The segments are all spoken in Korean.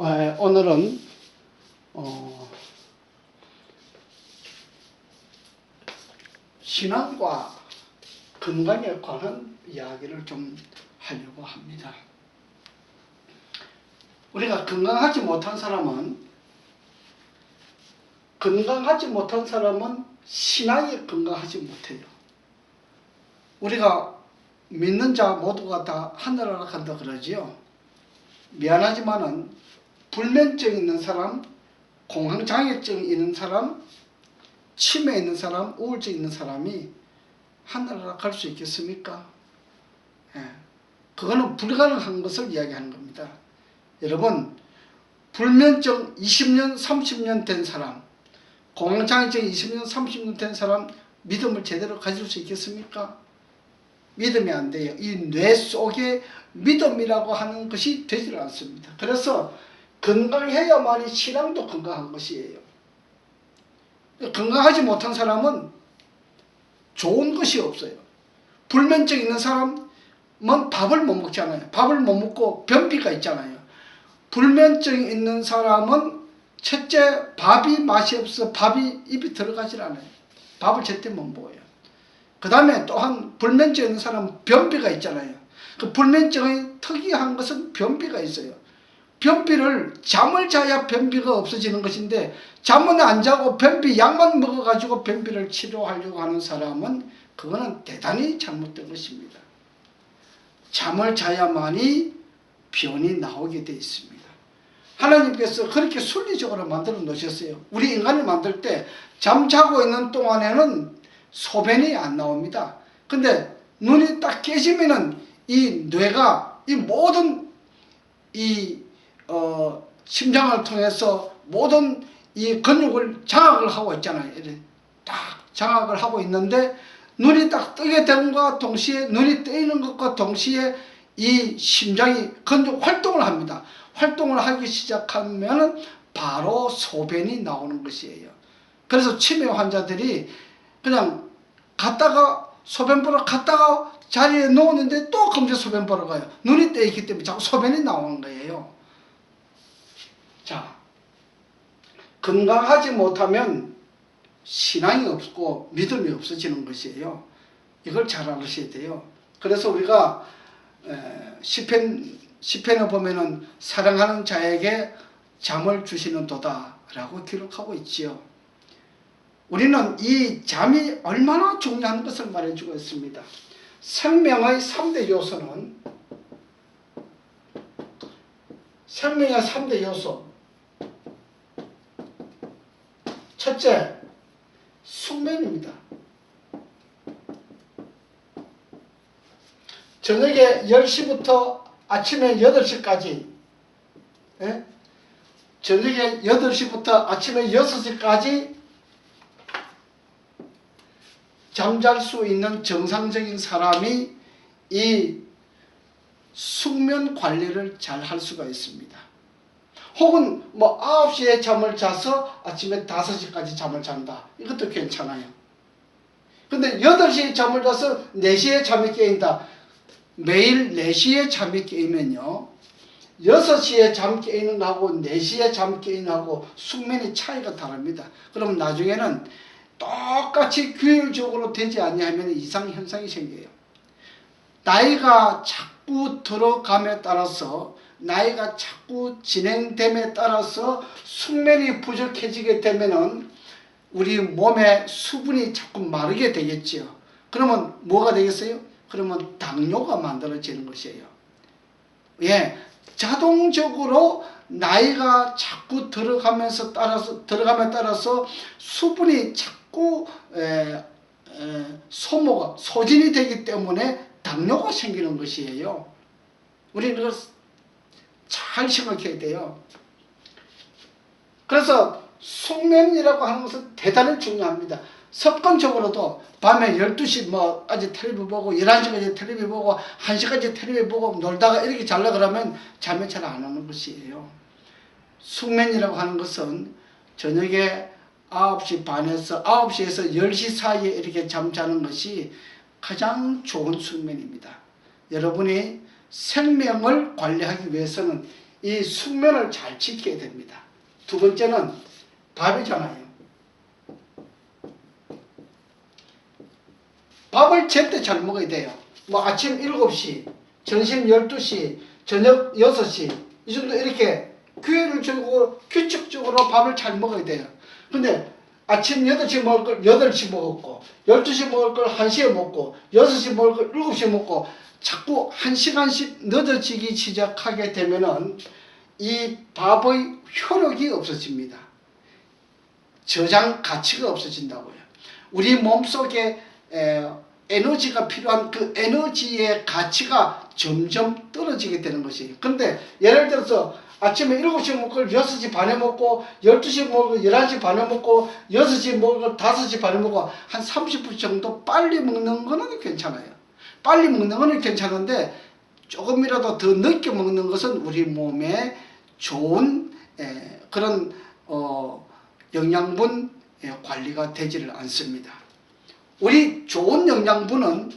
어, 오늘은 어, 신앙과 건강에 관한 이야기를 좀 하려고 합니다. 우리가 건강하지 못한 사람은 건강하지 못한 사람은 신앙이 건강하지 못해요. 우리가 믿는 자 모두가 다 하늘나라 간다 그러지요. 미안하지만은 불면증 있는 사람, 공황장애증 있는 사람, 치매 있는 사람, 우울증 있는 사람이 하늘나라 갈 수 있겠습니까? 예. 그거는 불가능한 것을 이야기하는 겁니다. 여러분, 불면증 20년, 30년 된 사람, 공황장애증 20년, 30년 된 사람 믿음을 제대로 가질 수 있겠습니까? 믿음이 안 돼요. 이 뇌 속에 믿음이라고 하는 것이 되질 않습니다. 그래서 건강해야만이 신앙도 건강한 것이에요. 건강하지 못한 사람은 좋은 것이 없어요. 불면증 있는 사람은 밥을 못 먹잖아요. 밥을 못 먹고 변비가 있잖아요. 불면증 있는 사람은 첫째 밥이 맛이 없어 밥이 입에 들어가질 않아요. 밥을 제때 못 먹어요. 그 다음에 또한 불면증 있는 사람은 변비가 있잖아요. 그 불면증의 특이한 것은 변비가 있어요. 변비를 잠을 자야 변비가 없어지는 것인데 잠은 안 자고 변비 약만 먹어가지고 변비를 치료하려고 하는 사람은 그거는 대단히 잘못된 것입니다. 잠을 자야만이 변이 나오게 돼 있습니다. 하나님께서 그렇게 순리적으로 만들어 놓으셨어요. 우리 인간을 만들 때 잠자고 있는 동안에는 소변이 안 나옵니다. 근데 눈이 딱 깨지면은 이 뇌가 이 모든 이 어, 심장을 통해서 모든 이 근육을 장악을 하고 있잖아요. 이렇게 딱 장악을 하고 있는데 눈이 딱 뜨게 되는 것과 동시에 눈이 뜨이는 것과 동시에 이 심장이 근육 활동을 합니다. 활동을 하기 시작하면은 바로 소변이 나오는 것이에요. 그래서 치매 환자들이 그냥 갔다가 소변 보러 갔다가 자리에 누웠는데 또 검색 소변 보러 가요. 눈이 떠 있기 때문에 자꾸 소변이 나오는 거예요. 자, 건강하지 못하면 신앙이 없고 믿음이 없어지는 것이에요. 이걸 잘 알으셔야 돼요. 그래서 우리가 시편 시편에 보면은 사랑하는 자에게 잠을 주시는 도다라고 기록하고 있지요. 우리는 이 잠이 얼마나 중요한 것을 말해주고 있습니다. 생명의 3대 요소는 생명의 3대 요소 첫째, 숙면입니다. 저녁에 10시부터 아침에 8시까지 예? 저녁에 8시부터 아침에 6시까지 잠잘 수 있는 정상적인 사람이 이 숙면 관리를 잘 할 수가 있습니다. 혹은 뭐 9시에 잠을 자서 아침에 5시까지 잠을 잔다. 이것도 괜찮아요. 근데 8시에 잠을 자서 4시에 잠이 깨인다. 매일 4시에 잠이 깨면요. 6시에 잠 깨는 거하고 4시에 잠 깨는 거하고 숙면의 차이가 다릅니다. 그럼 나중에는 똑같이 규율적으로 되지 않냐면 이상 현상이 생겨요. 나이가 자꾸 들어감에 따라서 나이가 자꾸 진행됨에 따라서 숙면이 부족해지게 되면은 우리 몸에 수분이 자꾸 마르게 되겠지요. 그러면 뭐가 되겠어요? 그러면 당뇨가 만들어지는 것이에요. 예, 자동적으로 나이가 자꾸 들어가면서 따라서 들어감에 따라서 수분이 자꾸 에, 에, 소모가 소진이 되기 때문에 당뇨가 생기는 것이에요. 우리는 잘 생각해야 돼요. 그래서 숙면이라고 하는 것은 대단히 중요합니다. 습관적으로도 밤에 12시 뭐까지 텔레비 보고 11시까지 텔레비 보고 1시까지 텔레비 보고 놀다가 이렇게 잘라 그러면 잠이 잘 안 오는 것이에요. 숙면이라고 하는 것은 저녁에 9시 반에서 9시에서 10시 사이에 이렇게 잠자는 것이 가장 좋은 숙면입니다. 여러분이 생명을 관리하기 위해서는 이 숙면을 잘 지켜야 됩니다. 두 번째는 밥이잖아요. 밥을 제때 잘 먹어야 돼요. 뭐 아침 7시, 점심 12시, 저녁 6시 이 정도 이렇게 기회를 주고 규칙적으로 밥을 잘 먹어야 돼요. 근데 아침 8시 먹을 걸 8시 먹었고 12시 먹을 걸 1시에 먹고 6시 먹을 걸 7시에 먹고 자꾸 1시간씩 늦어지기 시작하게 되면은 이 밥의 효력이 없어집니다. 저장 가치가 없어진다고요. 우리 몸속에 에, 에너지가 필요한 그 에너지의 가치가 점점 떨어지게 되는 것이에요. 근데 예를 들어서 아침에 7시에 먹을 걸 6시 반에 먹고 12시에 먹을 걸 11시 반에 먹고 6시에 먹을 걸 5시 반에 먹고 한 30분 정도 빨리 먹는 거는 괜찮아요. 빨리 먹는 거는 괜찮은데 조금이라도 더 늦게 먹는 것은 우리 몸에 좋은 에, 그런 어, 영양분 에, 관리가 되지를 않습니다. 우리 좋은 영양분은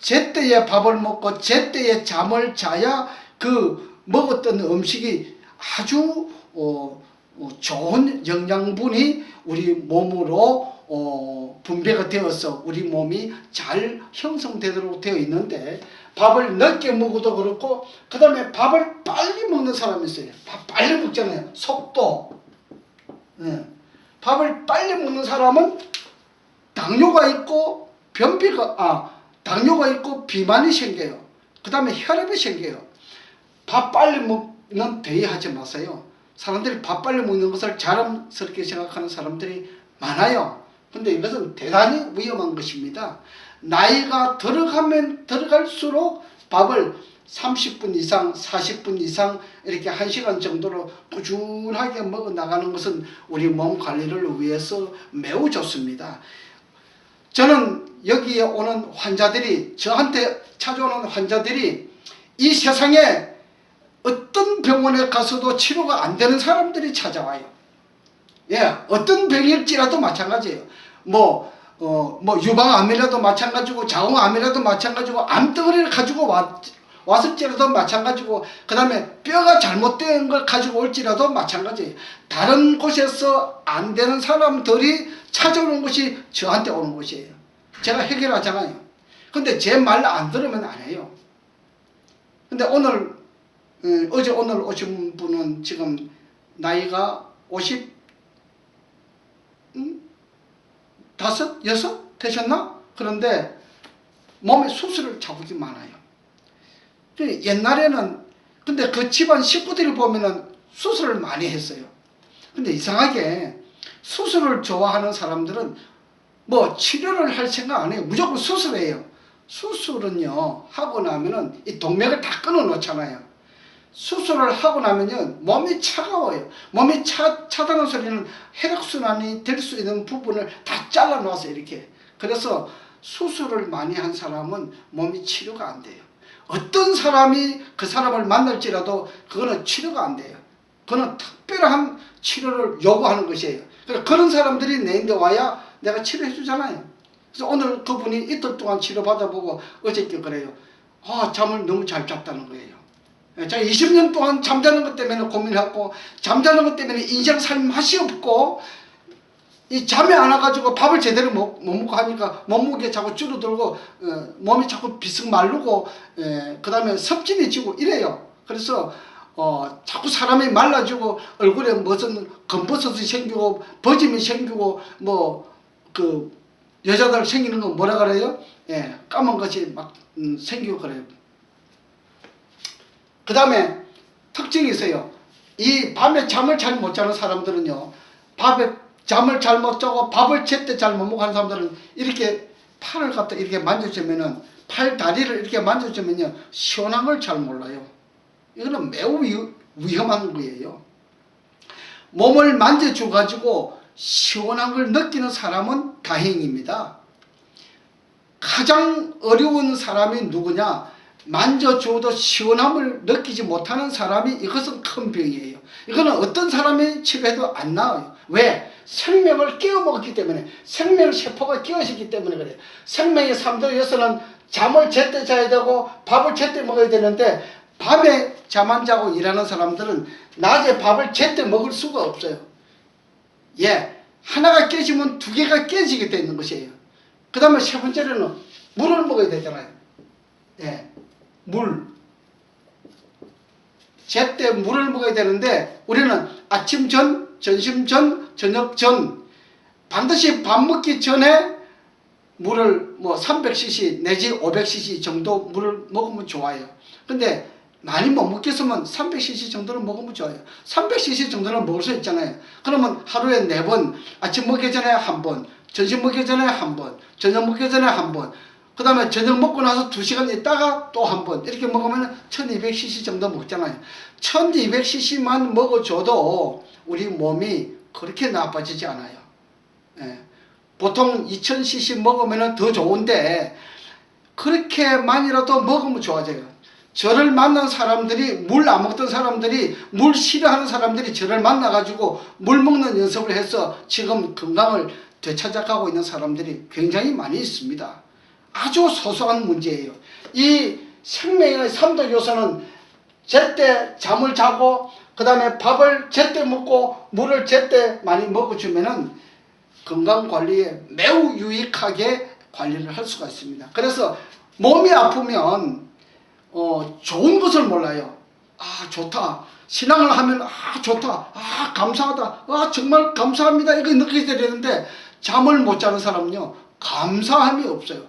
제때에 밥을 먹고 제때에 잠을 자야 그 먹었던 음식이 아주 어, 어, 좋은 영양분이 우리 몸으로 어, 분배가 되어서 우리 몸이 잘 형성되도록 되어 있는데 밥을 늦게 먹어도 그렇고 그 다음에 밥을 빨리 먹는 사람이 있어요. 밥 빨리 먹잖아요. 속도. 예. 밥을 빨리 먹는 사람은 당뇨가 있고 변비가 아 당뇨가 있고 비만이 생겨요. 그 다음에 혈압이 생겨요. 밥 빨리 먹는 대의하지 마세요. 사람들이 밥 빨리 먹는 것을 자랑스럽게 생각하는 사람들이 많아요. 근데 이것은 대단히 위험한 것입니다. 나이가 들어가면 들어갈수록 밥을 30분 이상, 40분 이상 이렇게 1시간 정도로 꾸준하게 먹어 나가는 것은 우리 몸 관리를 위해서 매우 좋습니다. 저는 여기에 오는 환자들이 저한테 찾아오는 환자들이 이 세상에 어떤 병원에 가서도 치료가 안 되는 사람들이 찾아와요. 예, 어떤 병일지라도 마찬가지예요. 뭐, 어, 뭐 유방암이라도 마찬가지고 자궁암이라도 마찬가지고 암덩어리를 가지고 왔, 왔을지라도 마찬가지고 그 다음에 뼈가 잘못된 걸 가지고 올지라도 마찬가지예요. 다른 곳에서 안 되는 사람들이 찾아오는 것이 저한테 오는 것이에요. 제가 해결하잖아요. 근데 제 말 안 들으면 안 해요. 근데 오늘 어, 어제 오늘 오신 분은 지금 나이가 50 음? 다섯 여섯 되셨나? 그런데 몸에 수술을 자국이 많아요. 그 옛날에는 근데 그 집안 식구들이 보면은 수술을 많이 했어요. 근데 이상하게 수술을 좋아하는 사람들은 뭐 치료를 할 생각 안 해요. 무조건 수술해요. 수술은요 하고 나면은 이 동맥을 다 끊어 놓잖아요. 수술을 하고 나면요 몸이 차가워요. 몸이 차 차다는 소리는 혈액 순환이 될 수 있는 부분을 다 잘라 놓아서 이렇게. 그래서 수술을 많이 한 사람은 몸이 치료가 안 돼요. 어떤 사람이 그 사람을 만날지라도 그거는 치료가 안 돼요. 그거는 특별한 치료를 요구하는 것이에요. 그래서 그런 사람들이 내인데 와야 내가 치료해 주잖아요. 그래서 오늘 그분이 이틀 동안 치료 받아보고 어저께 그래요. 아 잠을 너무 잘 잤다는 거예요. 예, 제가 20년 동안 잠자는 것 때문에 고민하고 잠자는 것 때문에 인생 살 맛이 없고 이 잠이 안 와가지고 밥을 제대로 못, 못 먹고 하니까 몸무게 자꾸 줄어들고 어, 몸이 자꾸 비승 마르고 그 다음에 섭진이 지고 이래요. 그래서 어, 자꾸 사람이 말라지고 얼굴에 무슨 검버섯이 생기고 버짐이 생기고 뭐 그 여자들 생기는 거 뭐라 그래요? 예, 까만 것이 막 음, 생기고 그래요. 그 다음에 특징이 있어요. 이 밤에 잠을 잘 못 자는 사람들은요. 밥에 잠을 잘 못 자고 밥을 제때 잘 못 먹고 하는 사람들은 이렇게 팔을 갖다 이렇게 만져주면은 팔 다리를 이렇게 만져주면요. 시원한 걸 잘 몰라요. 이거는 매우 위, 위험한 거예요. 몸을 만져줘 가지고 시원한 걸 느끼는 사람은 다행입니다. 가장 어려운 사람이 누구냐? 만져줘도 시원함을 느끼지 못하는 사람이 이것은 큰 병이에요. 이거는 어떤 사람이 치료해도 안 나와요. 왜? 생명을 깨어먹었기 때문에 생명 세포가 깨어있기 때문에 그래요. 생명의 삼도 여서는 잠을 제때 자야 되고 밥을 제때 먹어야 되는데 밤에 잠 안 자고 일하는 사람들은 낮에 밥을 제때 먹을 수가 없어요. 예, 하나가 깨지면 두 개가 깨지게 되는 것이에요. 그 다음에 세 번째로는 물을 먹어야 되잖아요. 예, 물. 제때 물을 먹어야 되는데 우리는 아침 전, 점심 전, 저녁 전 반드시 밥 먹기 전에 물을 뭐 300cc 내지 500cc 정도 물을 먹으면 좋아요. 근데 많이 못 먹겠으면 300cc 정도는 먹으면 좋아요. 300cc 정도는 먹을 수 있잖아요. 그러면 하루에 네 번, 아침 먹기 전에 한 번, 점심 먹기 전에 한 번, 저녁 먹기 전에 한 번, 그 다음에 저녁 먹고 나서 2시간 있다가 또 한 번, 이렇게 먹으면 1200cc 정도 먹잖아요. 1200cc만 먹어줘도 우리 몸이 그렇게 나빠지지 않아요. 예. 보통 2000cc 먹으면 더 좋은데 그렇게만이라도 먹으면 좋아져요. 저를 만난 사람들이 물 안 먹던 사람들이 물 싫어하는 사람들이 저를 만나가지고 물 먹는 연습을 해서 지금 건강을 되찾아가고 있는 사람들이 굉장히 많이 있습니다. 아주 소소한 문제예요. 이 생명의 삼도 요소는 제때 잠을 자고 그 다음에 밥을 제때 먹고 물을 제때 많이 먹어주면은 건강 관리에 매우 유익하게 관리를 할 수가 있습니다. 그래서 몸이 아프면 어, 좋은 것을 몰라요. 아 좋다. 신앙을 하면 아 좋다. 아 감사하다. 아 정말 감사합니다. 이거 느끼게 되는데 잠을 못 자는 사람은요 감사함이 없어요.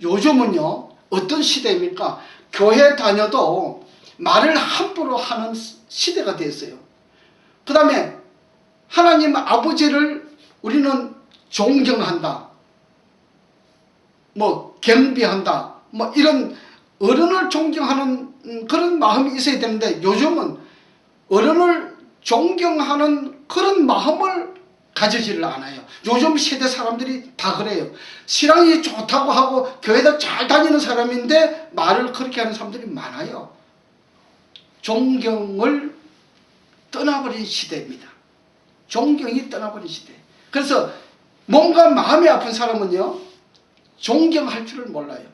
요즘은요 어떤 시대입니까? 교회 다녀도 말을 함부로 하는 시대가 됐어요. 그 다음에 하나님 아버지를 우리는 존경한다. 뭐 경비한다. 뭐 이런 어른을 존경하는 음, 그런 마음이 있어야 되는데 요즘은 어른을 존경하는 그런 마음을 가지지를 않아요. 요즘 세대 사람들이 다 그래요. 신앙이 좋다고 하고 교회도 잘 다니는 사람인데 말을 그렇게 하는 사람들이 많아요. 존경을 떠나버린 시대입니다. 존경이 떠나버린 시대. 그래서 뭔가 마음이 아픈 사람은요, 존경할 줄을 몰라요.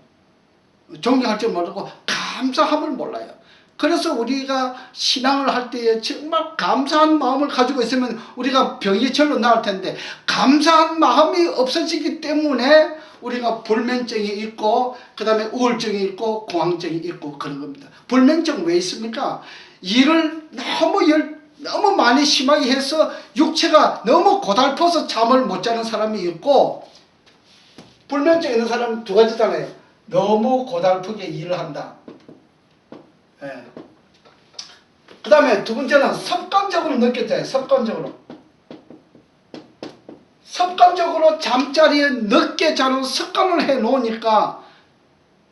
존경할 줄 모르고 감사함을 몰라요. 그래서 우리가 신앙을 할 때에 정말 감사한 마음을 가지고 있으면 우리가 병이 절로 나을 텐데 감사한 마음이 없어지기 때문에 우리가 불면증이 있고 그 다음에 우울증이 있고 공황증이 있고 그런 겁니다. 불면증 왜 있습니까? 일을 너무 열 너무 많이 심하게 해서 육체가 너무 고달퍼서 잠을 못 자는 사람이 있고 불면증 있는 사람은 두 가지잖아요. 너무 고달프게 일을 한다. 예. 그 다음에 두 번째는 습관적으로 느껴져요. 습관적으로. 습관적으로 잠자리에 늦게 자는 습관을 해 놓으니까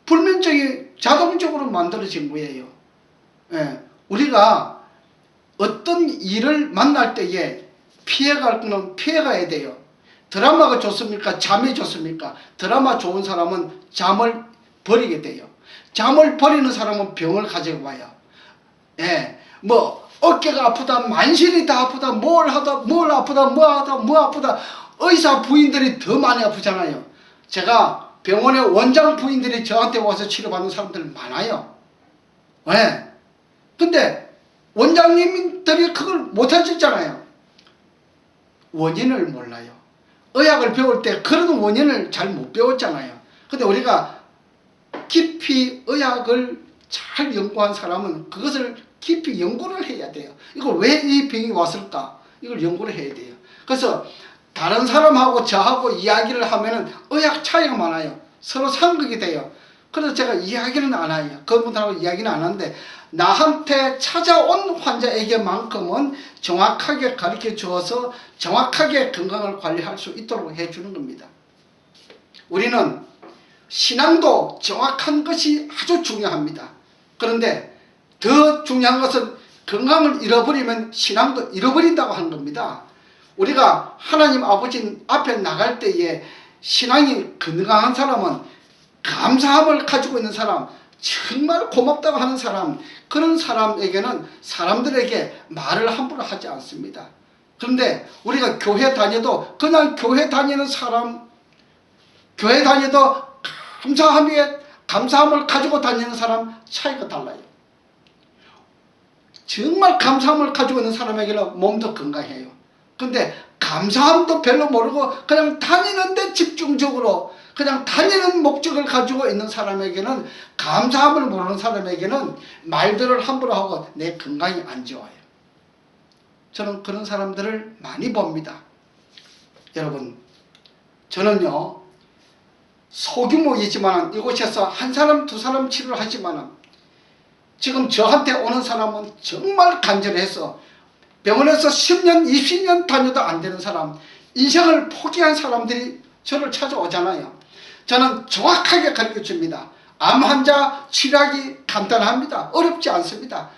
불면증이 자동적으로 만들어진 거예요. 예. 우리가 어떤 일을 만날 때에 피해갈 거는 피해가야 돼요. 드라마가 좋습니까? 잠이 좋습니까? 드라마 좋은 사람은 잠을 버리게 돼요. 잠을 버리는 사람은 병을 가지고 와요. 예, 뭐 어깨가 아프다, 만신이 다 아프다, 뭘 하다, 뭘 아프다, 뭐 하다, 뭐 아프다. 의사 부인들이 더 많이 아프잖아요. 제가 병원에 원장 부인들이 저한테 와서 치료받는 사람들 많아요. 예. 근데 원장님들이 그걸 못 하셨잖아요. 원인을 몰라요. 의학을 배울 때 그런 원인을 잘 못 배웠잖아요. 근데 우리가 깊이 의학을 잘 연구한 사람은 그것을 깊이 연구를 해야 돼요. 이걸 왜 이 병이 왔을까? 이걸 연구를 해야 돼요. 그래서 다른 사람하고 저하고 이야기를 하면은 의학 차이가 많아요. 서로 상극이 돼요. 그래서 제가 이야기는 안 해요. 그분들하고 이야기는 안 하는데 나한테 찾아온 환자에게만큼은 정확하게 가르쳐 주어서 정확하게 건강을 관리할 수 있도록 해주는 겁니다. 우리는 신앙도 정확한 것이 아주 중요합니다. 그런데 더 중요한 것은 건강을 잃어버리면 신앙도 잃어버린다고 하는 겁니다. 우리가 하나님 아버지 앞에 나갈 때에 신앙이 건강한 사람은 감사함을 가지고 있는 사람, 정말 고맙다고 하는 사람, 그런 사람에게는 사람들에게 말을 함부로 하지 않습니다. 그런데 우리가 교회 다녀도 그냥 교회 다니는 사람, 교회 다녀도 감사함에, 감사함을 가지고 다니는 사람 차이가 달라요. 정말 감사함을 가지고 있는 사람에게는 몸도 건강해요. 근데 감사함도 별로 모르고 그냥 다니는데 집중적으로 그냥 다니는 목적을 가지고 있는 사람에게는 감사함을 모르는 사람에게는 말들을 함부로 하고 내 건강이 안 좋아요. 저는 그런 사람들을 많이 봅니다. 여러분, 저는요, 소규모이지만 이곳에서 한 사람, 두 사람 치료를 하지만 지금 저한테 오는 사람은 정말 간절해서 병원에서 10년, 20년 다녀도 안 되는 사람, 인생을 포기한 사람들이 저를 찾아오잖아요. 저는 정확하게 가르쳐 줍니다. 암 환자 치료하기 간단합니다. 어렵지 않습니다.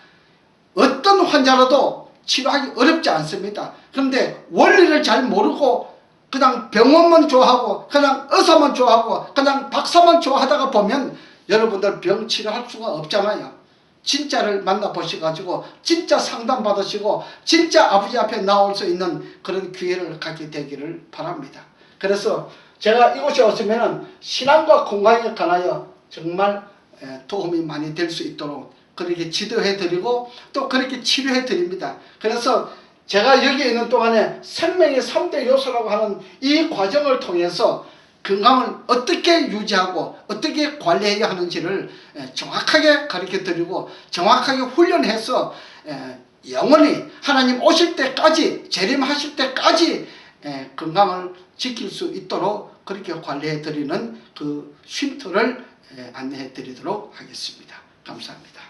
어떤 환자라도 치료하기 어렵지 않습니다. 그런데 원리를 잘 모르고 그냥 병원만 좋아하고 그냥 의사만 좋아하고 그냥 박사만 좋아하다가 보면 여러분들 병 치료할 수가 없잖아요. 진짜를 만나보셔가지고 진짜 상담 받으시고 진짜 아버지 앞에 나올 수 있는 그런 기회를 갖게 되기를 바랍니다. 그래서 제가 이곳에 왔으면 신앙과 건강에 관하여 정말 에, 도움이 많이 될 수 있도록 그렇게 지도해 드리고 또 그렇게 치료해 드립니다. 그래서 제가 여기에 있는 동안에 생명의 3대 요소라고 하는 이 과정을 통해서 건강을 어떻게 유지하고 어떻게 관리해야 하는지를 예, 정확하게 가르쳐 드리고 정확하게 훈련해서 예, 영원히 하나님 오실 때까지 재림하실 때까지 예, 건강을 지킬 수 있도록 그렇게 관리해 드리는 그 쉼터를 안내해 드리도록 하겠습니다. 감사합니다.